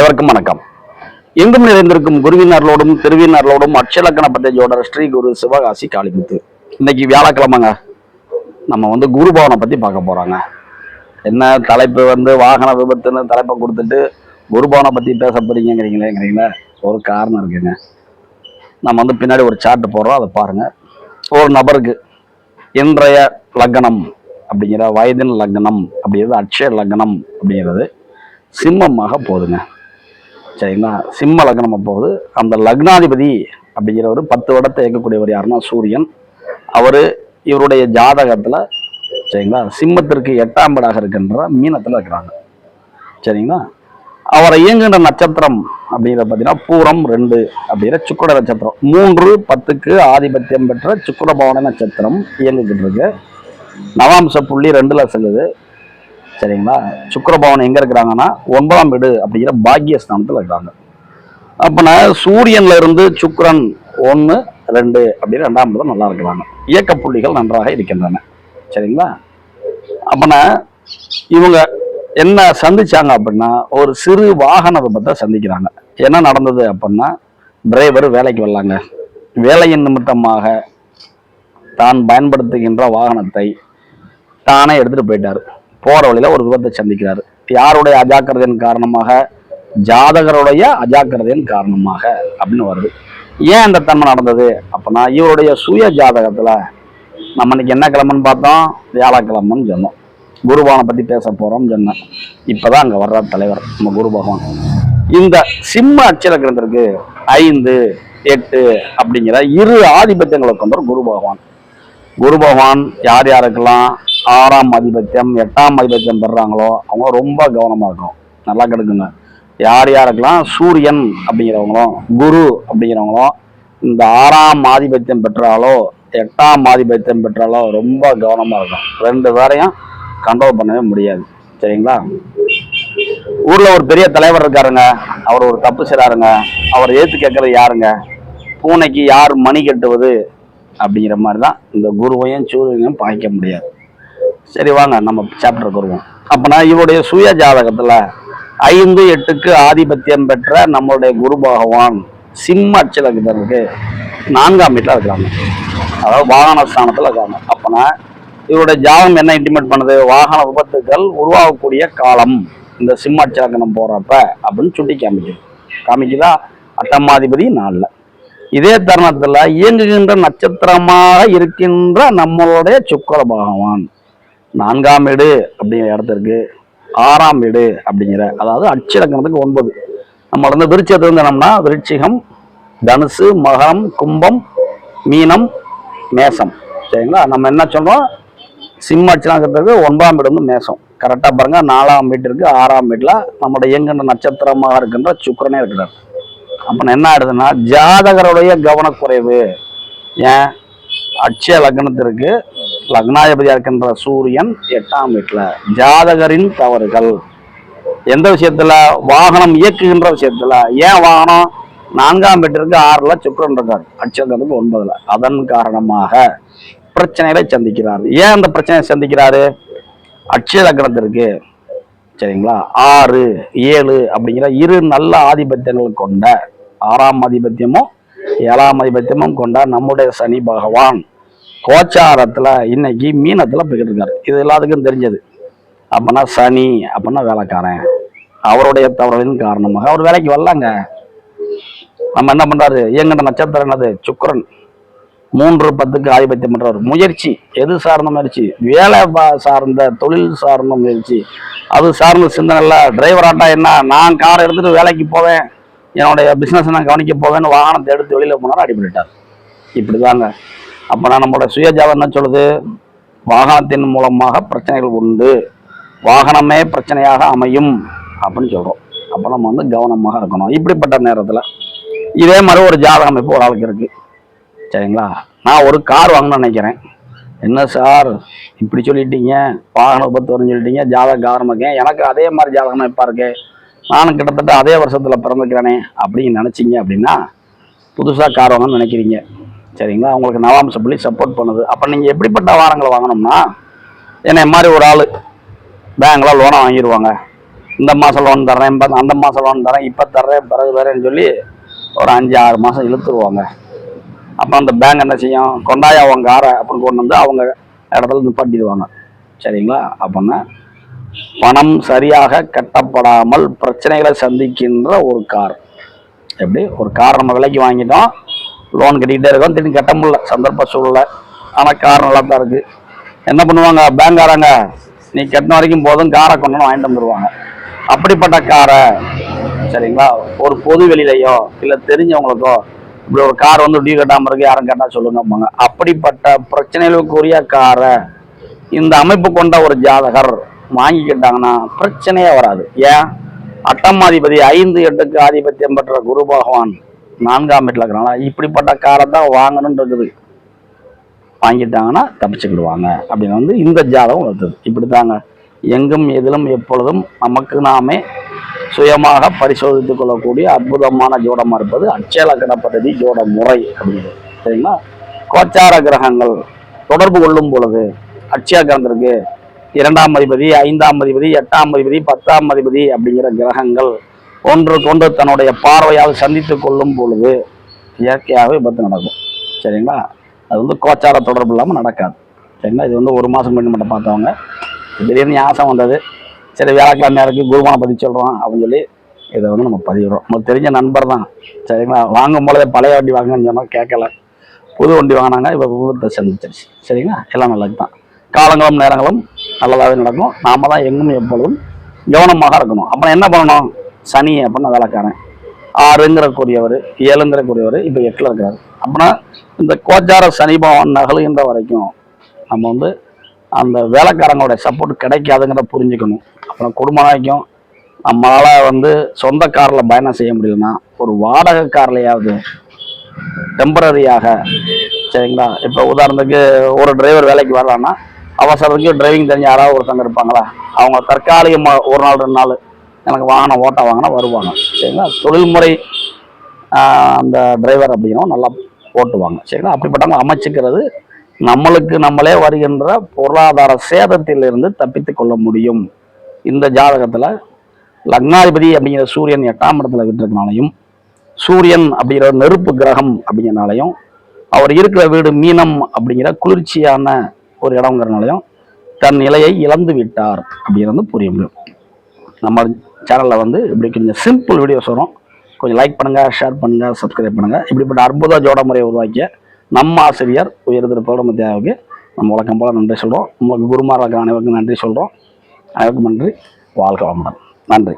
அனைவருக்கும் வணக்கம். எங்கும் நிறைந்திருக்கும் குருவினர்களோடும் திருவினர்களோடும் அட்சலக்கண பத்தஞ்சோட ஸ்ரீ குரு சிவகாசி காளிமுத்து. இன்னைக்கு வியாழக்கிழமைங்க. நம்ம வந்து குரு பவனை பத்தி பார்க்க போறாங்க. என்ன தலைப்பு வந்து வாகன விபத்துன்னு தலைப்பை கொடுத்துட்டு குரு பவனை பத்தி பேச போறீங்கிறீங்களேங்கிறீங்களா ஒரு காரணம் இருக்குங்க. நம்ம வந்து பின்னாடி ஒரு சார்ட் போடுறோம் அதை பாருங்க. ஒரு நபருக்கு இன்றைய லக்னம் அப்படிங்கிற வயதின் லக்னம் அப்படிங்கிறது அட்சய லக்னம் அப்படிங்கிறது சிம்மமாக போதுங்க. சரிங்களா? சிம்ம லக்னம் போகுது அந்த லக்னாதிபதி அப்படிங்கிறவர் பத்து வருடத்தை இயக்கக்கூடியவர் யாருன்னா சூரியன். அவர் இவருடைய ஜாதகத்தில் சரிங்களா சிம்மத்திற்கு எட்டாம் வீடாக இருக்கின்ற மீனத்தில் இருக்கிறாங்க. சரிங்களா? அவரை இயங்குகின்ற நட்சத்திரம் அப்படிங்கிறத பார்த்தீங்கன்னா பூரம் ரெண்டு அப்படிங்கிற சுக்குட நட்சத்திரம். மூன்று பத்துக்கு ஆதிபத்தியம் பெற்ற சுக்கர பவன நட்சத்திரம் இயங்குகிட்டு இருக்கு நவாம்ச புள்ளி ரெண்டில் செல்லுது. சரிங்களா? சுக்கரபவன் எங்கே எங்க இருக்கிறாங்கன்னா ஒன்பதாம் வீடு அப்படிங்கிற பாக்கியஸ்தானத்துல இருக்கிறாங்க. அப்பனா சூரியன்ல இருந்து சுக்கரன் ஒன்று ரெண்டு அப்படின்னு ரெண்டாம் இடத்துல நல்லா இருக்கிறாங்க. இயக்க புள்ளிகள் நன்றாக இருக்கின்றன. சரிங்களா? அப்பனா இவங்க என்ன சந்திச்சாங்க அப்படின்னா ஒரு சிறு வாகன விபத்தை சந்திக்கிறாங்க. என்ன நடந்தது அப்படின்னா டிரைவர் வேலைக்கு வரலாங்க. வேலையின் நிமித்தமாக தான் பயன்படுத்துகின்ற வாகனத்தை தானே எடுத்துட்டு போயிட்டாரு. போற வழியில ஒரு விபத்தை சந்திக்கிறாரு. யாருடைய அஜாக்கிரதையின் காரணமாக? ஜாதகருடைய அஜாக்கிரதையின் காரணமாக அப்படின்னு வருது. ஏன் இந்த தன்மை நடந்தது? அப்படின்னா இவருடைய சுய ஜாதகத்துல நம்ம இன்னைக்கு என்ன கிழமைன்னு பார்த்தோம்? வியாழக்கிழமைன்னு சொன்னோம். குருபவனை பத்தி பேச போகிறோம் சொன்னேன். இப்பதான் அங்க வர்ற தலைவர் நம்ம குரு பகவான். இந்த சிம்ம அட்சர ஐந்து எட்டு அப்படிங்கிற இரு ஆதிபத்தியங்களை கொண்டவர் குரு பகவான். குரு பகவான் யார் யாருக்கெல்லாம் ஆறாம் ஆதிபத்தியம் எட்டாம் ஆதிபத்தியம் பெறாங்களோ அவங்க ரொம்ப கவனமாக இருக்கும் நல்லா கெடுக்குங்க. யார் யாருக்கெல்லாம்? சூரியன் அப்படிங்கிறவங்களும் குரு அப்படிங்கிறவங்களும் இந்த ஆறாம் ஆதிபத்தியம் பெற்றாலோ எட்டாம் ஆதிபத்தியம் பெற்றாலோ ரொம்ப கவனமாக இருக்கும் ரெண்டு பேரையும் கண்ட்ரோல் பண்ணவே முடியாது. சரிங்களா? ஊரில் ஒரு பெரிய தலைவர் இருக்காருங்க. அவர் ஒரு தப்பு செய்கிறாருங்க அவர் ஏற்று கேட்கறது யாருங்க? பூனைக்கு யார் மணி கட்டுவது? அப்படிங்கிற மாதிரி தான் இந்த குருவையும் சூரியனையும் பாய்க்க முடியாது. சரி வாங்க நம்ம சாப்டருக்கு வருவோம். அப்பனா இவருடைய சுய ஜாதகத்துல ஐந்து எட்டுக்கு ஆதிபத்தியம் பெற்ற நம்மளுடைய குரு பகவான் சிம்ம அச்சலகிதருக்கு நான்காம் வீட்டில் இருக்கிறாங்க அதாவது வாகன ஸ்தானத்தில் இருக்காங்க. அப்பனா இவருடைய ஜாதகம் என்ன இன்டிமேட் பண்ணுது? வாகன விபத்துகள் உருவாகக்கூடிய காலம். இந்த சிம்ம அச்சலக்கணம் போறப்ப அப்படின்னு சுட்டி காமிக்குது. காமிக்குதா? அட்டமாதிபதி நாளில். இதே தருணத்துல இயங்குகின்ற நட்சத்திரமாக இருக்கின்ற நம்மளுடைய சுக்கர பகவான். நான்காம் வீடு அப்படிங்கிற இடத்திற்கு ஆறாம் வீடு அப்படிங்கிற அதாவது அச்சிலக்கணத்துக்கு ஒன்பது. நம்ம வந்து விருச்சத்தை இருந்தோம்னா விருட்சிகம் தனுசு மகரம் கும்பம் மீனம் மேசம். சரிங்களா? நம்ம என்ன சொல்றோம்? சிம்ம அச்சலக்கணத்துக்கு ஒன்பதாம் வீடு வந்து மேசம். கரெக்டாக பாருங்க நாலாம் வீட்டிற்கு ஆறாம் வீட்டில் நம்மளுடைய இயங்குகின்ற நட்சத்திரமாக இருக்கின்ற சுக்கிரனே இருக்கிறார். அப்போ என்ன ஆயிடுதுன்னா ஜாதகருடைய கவனக்குறைவு. ஏன்? அட்சய லக்னத்திற்கு லக்னாதிபதியா இருக்கின்ற சூரியன் எட்டாம் வீட்டுல. ஜாதகரின் தவறுகள். எந்த விஷயத்துல? வாகனம் இயக்குகின்ற விஷயத்துல. ஏன் வாகனம்? நான்காம் வீட்டிற்கு ஆறுல சுக்கிரன் இருக்கார். அட்சயத்துக்கு ஒன்பதுல. அதன் காரணமாக பிரச்சனைகளை சந்திக்கிறார். ஏன் அந்த பிரச்சனையை சந்திக்கிறாரு? அட்சய லக்னத்திற்கு சரிங்களா? ஆறு ஏழு அப்படிங்கிற இரு நல்ல ஆதிபத்தியங்கள் கொண்ட ஆறாம் ஆதிபத்தியமும் ஏழாம் ஆதிபத்தியமும் கொண்ட நம்முடைய சனி பகவான். கோச்சாரத்துல இன்னைக்கு மீனத்துல போய்கிட்டு இருக்காரு இது எல்லாத்துக்கும் தெரிஞ்சது. அப்பனா சனி அப்படின்னா வேலைக்காரன். அவருடைய தவறுகளின் காரணமாக அவர் வேலைக்கு வரலாங்க. நம்ம என்ன பண்றாரு? இயங்கிற நட்சத்திரம் என்னது? சுக்கரன். மூன்று பத்துக்கு ஆதிபத்தியம் பண்றவர் முயற்சி. எது சார்ந்த முயற்சி? வேலை சார்ந்த தொழில் சார்ந்த முயற்சி. அது சார்ந்த சிந்தனை இல்லை. டிரைவர் ஆட்டா என்ன? நான் காரை எடுத்துட்டு வேலைக்கு போவேன். என்னுடைய பிசினஸ் நான் கவனிக்க போவேன்னு வாகனத்தை எடுத்து வெளியில போனாலும் அடிபட்டுட்டார். இப்படிதாங்க. தாங்க நான் நம்மளோட சுயஜாதம் என்ன சொல்லுது? வாகனத்தின் மூலமாக பிரச்சனைகள் உண்டு. வாகனமே பிரச்சனையாக அமையும் அப்படின்னு சொல்கிறோம் அப்போ நம்ம வந்து கவனமாக இருக்கணும். இப்படிப்பட்ட நேரத்தில் இதே மாதிரி ஒரு ஜாதகம் இப்போ ஒரு ஆளுக்கு இருக்குது சரிங்களா? நான் ஒரு கார் வாங்கணும்னு நினைக்கிறேன். என்ன சார் இப்படி சொல்லிட்டீங்க? வாகன விபத்து வரும்னு சொல்லிட்டீங்க. ஜாதக காரணம் இருக்கேன் எனக்கு அதே மாதிரி ஜாதகம் அமைப்பாக இருக்கு? நானும் கிட்டத்தட்ட அதே வருஷத்தில் பிறந்துக்கிறேனே அப்படின்னு நினச்சிங்க அப்படின்னா புதுசாக கார் வாங்கணும்னு நினைக்கிறீங்க. சரிங்களா? உங்களுக்கு நவாம்ச புள்ளி சப்போர்ட் பண்ணுது. அப்போ நீங்கள் எப்படிப்பட்ட வாரங்களை வாங்கணும்னா என்னை மாதிரி ஒரு ஆள் பேங்க்ல லோனை வாங்கிடுவாங்க இந்த மாதம் லோன் தரேன் இப்போ அந்த மாதம் லோன் தரேன் இப்போ தர்றேன் பிறகு தரேன்னு சொல்லி ஒரு அஞ்சு ஆறு மாதம் இழுத்துருவாங்க. அப்போ அந்த பேங்க் என்ன செய்யும்? கொண்டாய அவங்க காரை அப்படின்னு கொண்டு வந்து அவங்க இடத்துல நிப்பாட்டிடுவாங்க. சரிங்களா? அப்படின்னா பணம் சரியாக கட்டப்படாமல் பிரச்சனைகளை சந்திக்கின்ற ஒரு கார். எப்படி? ஒரு கார் நம்ம விலைக்கு வாங்கிட்டோம். லோன் கட்டிக்கிட்டே இருக்கோம். திடீர்னு கட்ட முடியல. சந்தர்ப்ப சூழ்நிலை. ஆனால் கார் நல்லா தான் இருக்குது என்ன பண்ணுவாங்க? பேங்க்காரங்க நீ கட்டின வரைக்கும் போதும் காரை கொண்டு வந்து வாங்கிட்டு வந்துடுவாங்க அப்படிப்பட்ட காரை சரிங்களா? ஒரு பொது வெளியிலையோ இல்லை தெரிஞ்சவங்களுக்கோ இப்படி ஒரு கார் வந்து டியூ கட்டாமல் இருக்கு யாரும் கேட்டால் சொல்லுங்கம்பாங்க. அப்படிப்பட்ட பிரச்சனைகளுக்குரிய காரை இந்த அமைப்பு கொண்ட ஒரு ஜாதகர் வாங்கிக்கிட்டாங்கன்னா பிரச்சனையே வராது. ஏன்? அட்டமாதிபதி ஐந்து எட்டுக்கு ஆதிபத்தியம் பெற்ற குரு பகவான் நான்காம் வீட்டில் இருக்கிறனால இப்படிப்பட்ட காரை தான் வாங்கணுன்றது வாங்கிட்டாங்கன்னா தப்பிச்சுக்கிடுவாங்க. அப்படின்னு வந்து இந்த ஜாதகம் வருது இப்படி தாங்க எங்கும் எதிலும் எப்பொழுதும் நமக்கு நாமே சுயமாக பரிசோதித்துக் கொள்ளக்கூடிய அற்புதமான ஜோடமாக இருப்பது அச்சலக்கண பദ്ധதி ஜோட முறை அப்படிங்கிறது. சரிங்களா? கோச்சார கிரகங்கள் தொடர்பு கொள்ளும் பொழுது அட்சய கிரகத்திற்கு இரண்டாம் அதிபதி ஐந்தாம் அதிபதி எட்டாம் அதிபதி பத்தாம் அதிபதி அப்படிங்கிற கிரகங்கள் ஒன்றுக்கொன்று தன்னுடைய பார்வையால் சந்தித்து கொள்ளும் பொழுது இயற்கையாகவே விபத்து நடக்கும். சரிங்களா? அது வந்து கோச்சார தொடர்பு இல்லாமல் நடக்காது. சரிங்களா? இது வந்து ஒரு மாதம் முன்னாடி மட்டும் பார்த்தவங்க. திடீர்னு ஞாபகம் வந்தது. சரி வியாழக்கிழமையாக இருக்குது குருவானை பற்றி சொல்கிறோம் அப்படின்னு சொல்லி இதை வந்து நம்ம பதிவிடுறோம். நமக்கு தெரிஞ்ச நண்பர் தான். சரிங்களா? வாங்கும் பொழுதே பழைய வண்டி வாங்கன்னு சொன்னால் கேட்கல. புது வண்டி வாங்கினாங்க. இப்போ விபத்தை சந்திச்சிருச்சு. சரிங்களா? எல்லாம் நல்லது தான். காலங்களும் நேரங்களும் நல்லதாகவே நடக்கும். நாம தான் எங்கும் எப்பொழுதும் கவனமாக இருக்கணும். அப்புறம் என்ன பண்ணணும்? சனி அப்படின்னு வேலைக்காரன். ஆறுங்கிற கூடியவர் ஏழுங்கிற கூடியவர் இப்போ எட்டில் இருக்கிறார் அப்படின்னா இந்த கோச்சார சனிபவன் நகலுகின்ற வரைக்கும் நம்ம வந்து அந்த வேலைக்காரங்களுடைய சப்போர்ட் கிடைக்காதுங்கிறத புரிஞ்சுக்கணும். அப்புறம் குடும்ப நம்மளால் வந்து சொந்த காரில் பயணம் செய்ய முடியலன்னா ஒரு வாடகை கார்லையாவது டெம்பரரியாக சரிங்களா? இப்போ உதாரணத்துக்கு ஒரு டிரைவர் வேலைக்கு வரலான்னா அவசரத்துக்கு டிரைவிங் தெரிஞ்ச யாராவது ஒருத்தங்க இருப்பாங்களா? அவங்க தற்காலிகமாக ஒரு நாள் ரெண்டு நாள் எனக்கு வாகனம் ஓட்ட வாங்கினா வருவாங்க. சரிங்களா? தொழில்முறை அந்த டிரைவர் அப்படிங்கிறவங்க நல்லா ஓட்டுவாங்க. சரிங்களா? அப்படிப்பட்டவங்க அமைச்சுக்கிறது நம்மளுக்கு நம்மளே வருகின்ற பொருளாதார சேதத்திலிருந்து தப்பித்து கொள்ள முடியும். இந்த ஜாதகத்தில் லக்னாதிபதி அப்படிங்கிற சூரியன் எட்டாம் இடத்துல விட்டுருக்கனாலையும் சூரியன் அப்படிங்கிற நெருப்பு கிரகம் அப்படிங்கிறனாலையும் அவர் இருக்கிற வீடு மீனம் அப்படிங்கிற குளிர்ச்சியான ஒரு இடங்கிறனாலையும் தன் நிலையை இழந்து விட்டார் அப்படிங்கிறது புரிய முடியும். நம்ம சேனலில் வந்து இப்படி கொஞ்சம் சிம்பிள் வீடியோஸ் வரும். கொஞ்சம் லைக் பண்ணுங்கள் ஷேர் பண்ணுங்கள் சப்ஸ்கிரைப் பண்ணுங்கள் இப்படிப்பட்ட அற்புத ஜோட முறையை உருவாக்கிய நம்ம ஆசிரியர் உயர்திருப்போட மத்தியாவுக்கு நம்ம வழக்கம் போல் நன்றி சொல்கிறோம் உங்களுக்கு குருமார்களுக்கு அனைவருக்கும் நன்றி சொல்கிறோம் அனைவருக்கும் நன்றி. வாழ்க வளமுடன். நன்றி.